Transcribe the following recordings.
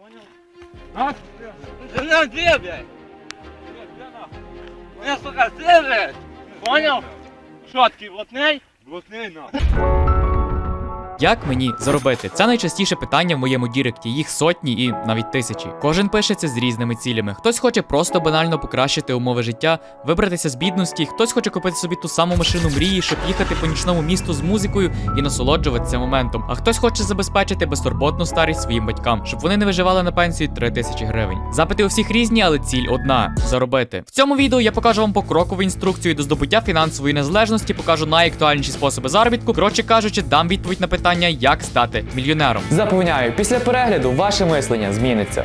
Понял? А? Ты меня где, блядь? Я, сука, блядь? Понял? Шотки, блатней? Блатней, нахуй. Як мені заробити? Це найчастіше питання в моєму діректі. Їх сотні і навіть тисячі. Кожен пише це з різними цілями. Хтось хоче просто банально покращити умови життя, вибратися з бідності, хтось хоче купити собі ту саму машину мрії, щоб їхати по нічному місту з музикою і насолоджуватися моментом. А хтось хоче забезпечити безтурботну старість своїм батькам, щоб вони не виживали на пенсію 3 тисячі гривень. Запити у всіх різні, але ціль одна заробити. В цьому відео я покажу вам покрокову інструкцію до здобуття фінансової незалежності, покажу найактуальніші способи заробітку. Коротше кажучи, дам відповідь на питання, як стати мільйонером. Запевняю, після перегляду ваше мислення зміниться.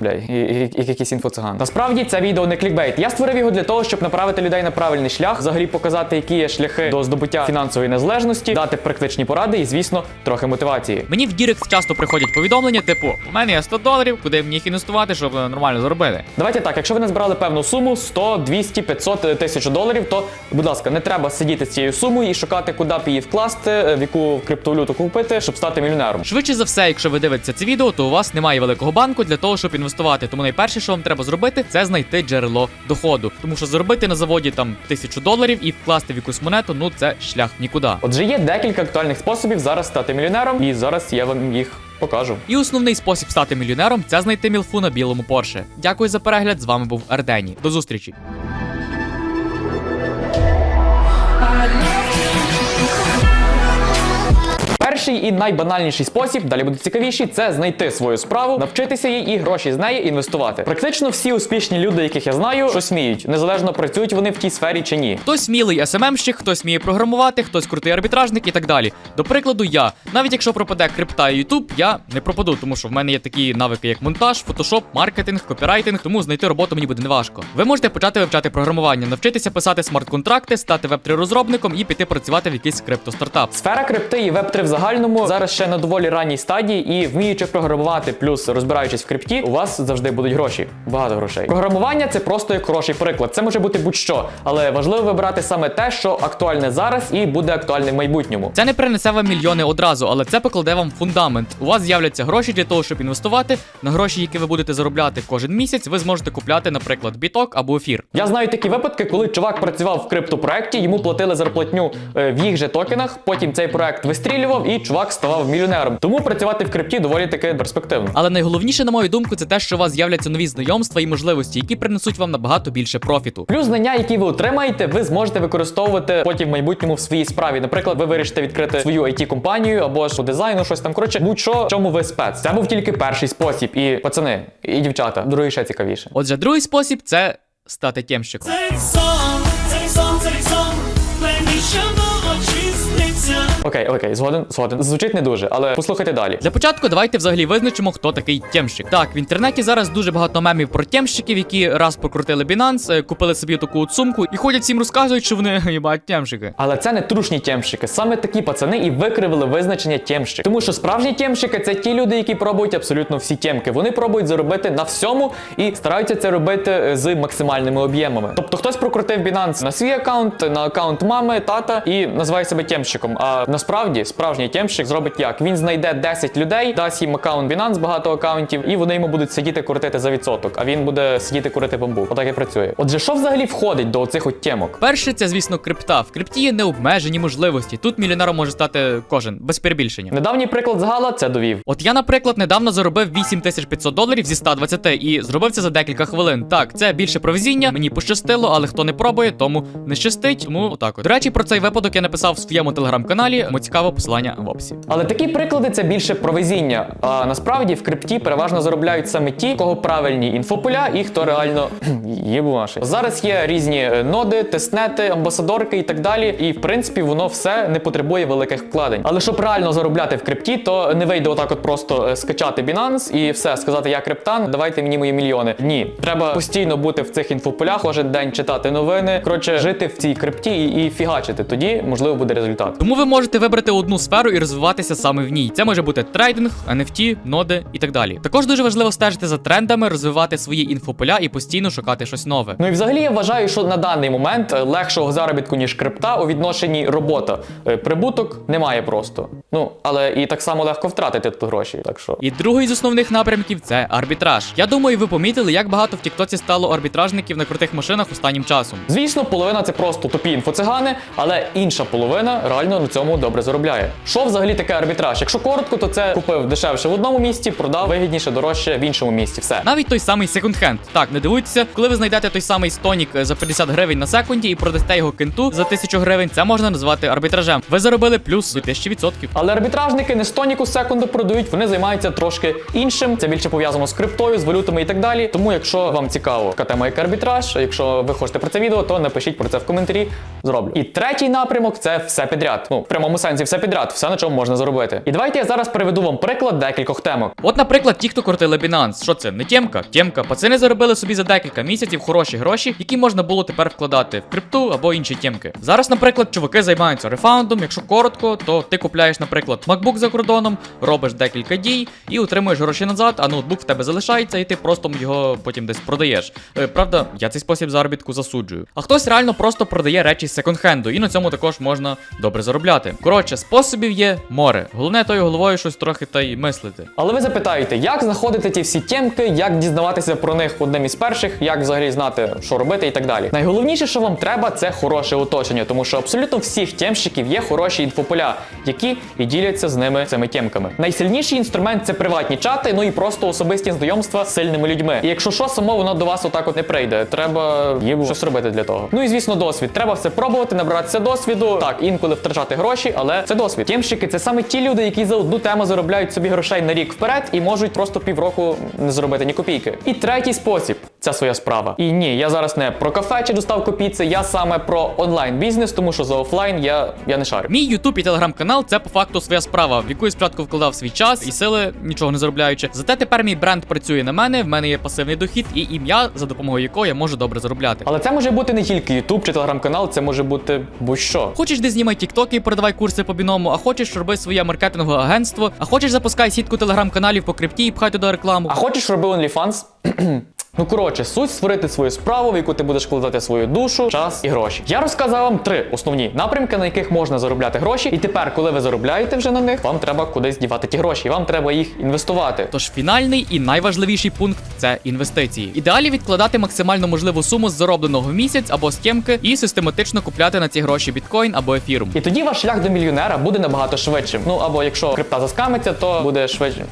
Бля, і, і, і якийсь інфоциган. Насправді це відео не клікбейт. Я створив його для того, щоб направити людей на правильний шлях, взагалі показати, які є шляхи до здобуття фінансової незалежності, дати практичні поради і, звісно, трохи мотивації. Мені в Дірект часто приходять повідомлення, типу, у мене є 100 доларів, куди мені їх інвестувати, щоб нормально заробити. Давайте так, якщо ви не збирали певну суму 100, 200, 500 тисяч доларів, то, будь ласка, не треба сидіти з цією сумою і шукати, куди б її вкласти, е, в яку криптовалюту купити, щоб стати мільйонером. Швидше за все, якщо ви дивитеся це відео, то у вас немає великого банку для того, щоб інвестувати. Тому найперше, що вам треба зробити, це знайти джерело доходу. Тому що заробити на заводі там тисячу доларів і вкласти в якусь монету, ну це шлях нікуди. Отже, є декілька актуальних способів зараз стати мільйонером, і зараз я вам їх покажу. І основний спосіб стати мільйонером це знайти мілфу на білому Порше. Дякую за перегляд. З вами був Ардені. До зустрічі. Перший і найбанальніший спосіб, далі буде цікавіший, це знайти свою справу, навчитися їй і гроші з неї інвестувати. Практично всі успішні люди, яких я знаю, щось вміють, незалежно працюють вони в тій сфері чи ні. Хтось смілий СММщик, хтось вміє програмувати, хтось крутий арбітражник і так далі. До прикладу, я. Навіть якщо пропаде крипта і Ютуб, я не пропаду, тому що в мене є такі навики, як монтаж, фотошоп, маркетинг, копірайтинг, тому знайти роботу мені буде неважко. Ви можете почати вивчати програмування, навчитися писати смарт-контракти, стати веб-3 розробником і піти працювати в якийсь криптостартап. Сфера крипти і веб 3 в загальному зараз ще на доволі ранній стадії, і вміючи програмувати, плюс розбираючись в крипті, у вас завжди будуть гроші. Багато грошей. Програмування це просто як хороший приклад. Це може бути будь-що, але важливо вибрати саме те, що актуальне зараз і буде актуальне в майбутньому. Це не принесе вам мільйони одразу, але це покладе вам фундамент. У вас з'являться гроші для того, щоб інвестувати. На гроші, які ви будете заробляти кожен місяць, ви зможете купляти, наприклад, біток або ефір. Я знаю такі випадки, коли чувак працював в криптопроекті, йому платили зарплатню е, в їх же токенах. Потім цей проект вистрілював, і чувак ставав мільйонером. Тому працювати в крипті доволі таки перспективно. Але найголовніше, на мою думку, це те, що у вас з'являться нові знайомства і можливості, які принесуть вам набагато більше профіту. Плюс знання, які ви отримаєте, ви зможете використовувати потім в майбутньому в своїй справі. Наприклад, ви вирішите відкрити свою it компанію або ж по дизайну, щось там. Коротше, будь-що, чому ви спец. Це був тільки перший спосіб. І пацани, і дівчата, другий ще цікавіше. Отже, другий спосіб це стати тємщиком. Окей, окей, згоден, згоден. Звучить не дуже, але послухайте далі. Для початку давайте взагалі визначимо, хто такий тємщик. Так, в інтернеті зараз дуже багато мемів про тємщиків, які раз покрутили Binance, е, купили собі таку от сумку і ходять всім розказують, що вони їбать тємщики. Але це не трушні тємщики. Саме такі пацани і викривили визначення тємщик. Тому що справжні тємщики це ті люди, які пробують абсолютно всі тємки. Вони пробують заробити на всьому і стараються це робити е, з максимальними об'ємами. Тобто хтось прокрутив Binance на свій аккаунт, на аккаунт мами, тата і називає себе тємщиком. А насправді справжній тємщик зробить як? Він знайде 10 людей, дасть їм аккаунт Binance, багато аккаунтів, і вони йому будуть сидіти крутити за відсоток. А він буде сидіти курити бамбук. Отак і працює. Отже, що взагалі входить до оцих от тємок? Перше, це, звісно, крипта. В крипті є необмежені можливості. Тут мільйонером може стати кожен, без перебільшення. Недавній приклад з Гала це довів. От я, наприклад, недавно заробив 8500 доларів зі 120 і зробив це за декілька хвилин. Так, це більше про везіння, мені пощастило, але хто не пробує, тому не щастить. Тому отак. От. До речі, про цей випадок я написав в своєму телеграм-каналі. Кому цікаво, посилання в описі. Але такі приклади це більше про везіння. А насправді в крипті переважно заробляють саме ті, кого правильні інфополя і хто реально єбуваший. Зараз є різні ноди, тестнети, амбасадорки і так далі. І в принципі воно все не потребує великих вкладень. Але щоб реально заробляти в крипті, то не вийде отак, от просто е, скачати Binance і все сказати, я криптан, давайте мені мої мільйони. Ні, треба постійно бути в цих інфополях, кожен день читати новини. Коротше, жити в цій крипті і, і фігачити. Тоді можливо буде результат. Тому ви можете можете вибрати одну сферу і розвиватися саме в ній. Це може бути трейдинг, NFT, ноди і так далі. Також дуже важливо стежити за трендами, розвивати свої інфополя і постійно шукати щось нове. Ну і взагалі я вважаю, що на даний момент е, легшого заробітку, ніж крипта у відношенні робота. Е, Прибуток немає просто. Ну, але і так само легко втратити тут гроші. Так що. І другий з основних напрямків це арбітраж. Я думаю, ви помітили, як багато в Тіктоці стало арбітражників на крутих машинах останнім часом. Звісно, половина це просто тупі інфоцигани, але інша половина реально на цьому добре заробляє. Що взагалі таке арбітраж? Якщо коротко, то це купив дешевше в одному місці, продав вигідніше, дорожче в іншому місці. Все. Навіть той самий секонд-хенд. Так, не дивуйтеся, коли ви знайдете той самий стонік за 50 гривень на секунді і продасте його кенту за 1000 гривень, це можна назвати арбітражем. Ви заробили плюс до 1000%. Але арбітражники не стоніку секунду продають, вони займаються трошки іншим. Це більше пов'язано з криптою, з валютами і так далі. Тому, якщо вам цікаво, яка тема як арбітраж, якщо ви хочете про це відео, то напишіть про це в коментарі. Зроблю. І третій напрямок це все підряд. Ну, в прямому сенсі все підряд, все на чому можна заробити. І давайте я зараз приведу вам приклад декількох темок. От, наприклад, ті, хто крутили Binance. Що це? Не тємка? Тємка. Пацани заробили собі за декілька місяців хороші гроші, які можна було тепер вкладати в крипту або інші тємки. Зараз, наприклад, чуваки займаються рефаундом. Якщо коротко, то ти купляєш, наприклад, MacBook за кордоном, робиш декілька дій і отримуєш гроші назад, а ноутбук в тебе залишається, і ти просто його потім десь продаєш. Е, правда, я цей спосіб заробітку засуджую. А хтось реально просто продає речі з секонд-хенду, і на цьому також можна добре заробляти. Коротше, способів є море. Головне тою головою щось трохи та й мислити. Але ви запитаєте, як знаходити ті всі тємки, як дізнаватися про них одним із перших, як взагалі знати, що робити і так далі. Найголовніше, що вам треба, це хороше оточення, тому що абсолютно всіх тємщиків є хороші інфополя, які і діляться з ними цими тємками. Найсильніший інструмент це приватні чати, ну і просто особисті знайомства з сильними людьми. І якщо що, само воно до вас отак от не прийде. Треба їм щось робити для того. Ну і звісно, досвід. Треба все пробувати, набратися досвіду. Так, інколи втрачати гроші, але це досвід. Ємщики це саме ті люди, які за одну тему заробляють собі грошей на рік вперед і можуть просто півроку не заробити ні копійки. І третій спосіб це своя справа. І ні, я зараз не про кафе чи доставку піци, я саме про онлайн бізнес, тому що за офлайн я, я не шарю. Мій Ютуб і телеграм-канал це по факту своя справа, в яку я спочатку вкладав свій час і сили, нічого не заробляючи. Зате тепер мій бренд працює на мене, в мене є пасивний дохід і ім'я, за допомогою якого я можу добре заробляти. Але це може бути не тільки YouTube чи телеграм-канал, це може бути будь-що. Хочеш де знімай тіктоки і продавай курси по біному, а хочеш роби своє маркетингове агентство, а хочеш запускай сітку телеграм-каналів по крипті і пхай туди рекламу. А хочеш роби OnlyFans? Ну коротше, суть створити свою справу, в яку ти будеш вкладати свою душу, час і гроші. Я розказав вам три основні напрямки, на яких можна заробляти гроші. І тепер, коли ви заробляєте вже на них, вам треба кудись дівати ті гроші, і вам треба їх інвестувати. Тож фінальний і найважливіший пункт це інвестиції. Ідеалі відкладати максимально можливу суму з заробленого в місяць або з тємки і систематично купляти на ці гроші біткоін або ефірум. І тоді ваш шлях до мільйонера буде набагато швидшим. Ну або якщо крипта заскамиться, то буде швидше.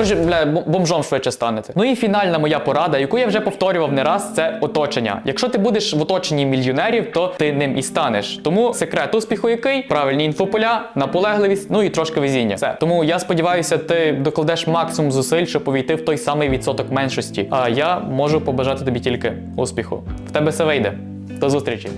Коротше, бля, бомжом швидше станете. Ну і фінальна моя порада, яку я вже повторював не раз, це оточення. Якщо ти будеш в оточенні мільйонерів, то ти ним і станеш. Тому секрет успіху який? Правильні інфополя, наполегливість, ну і трошки везіння. Все. Тому я сподіваюся, ти докладеш максимум зусиль, щоб увійти в той самий відсоток меншості. А я можу побажати тобі тільки успіху. В тебе все вийде. До зустрічі!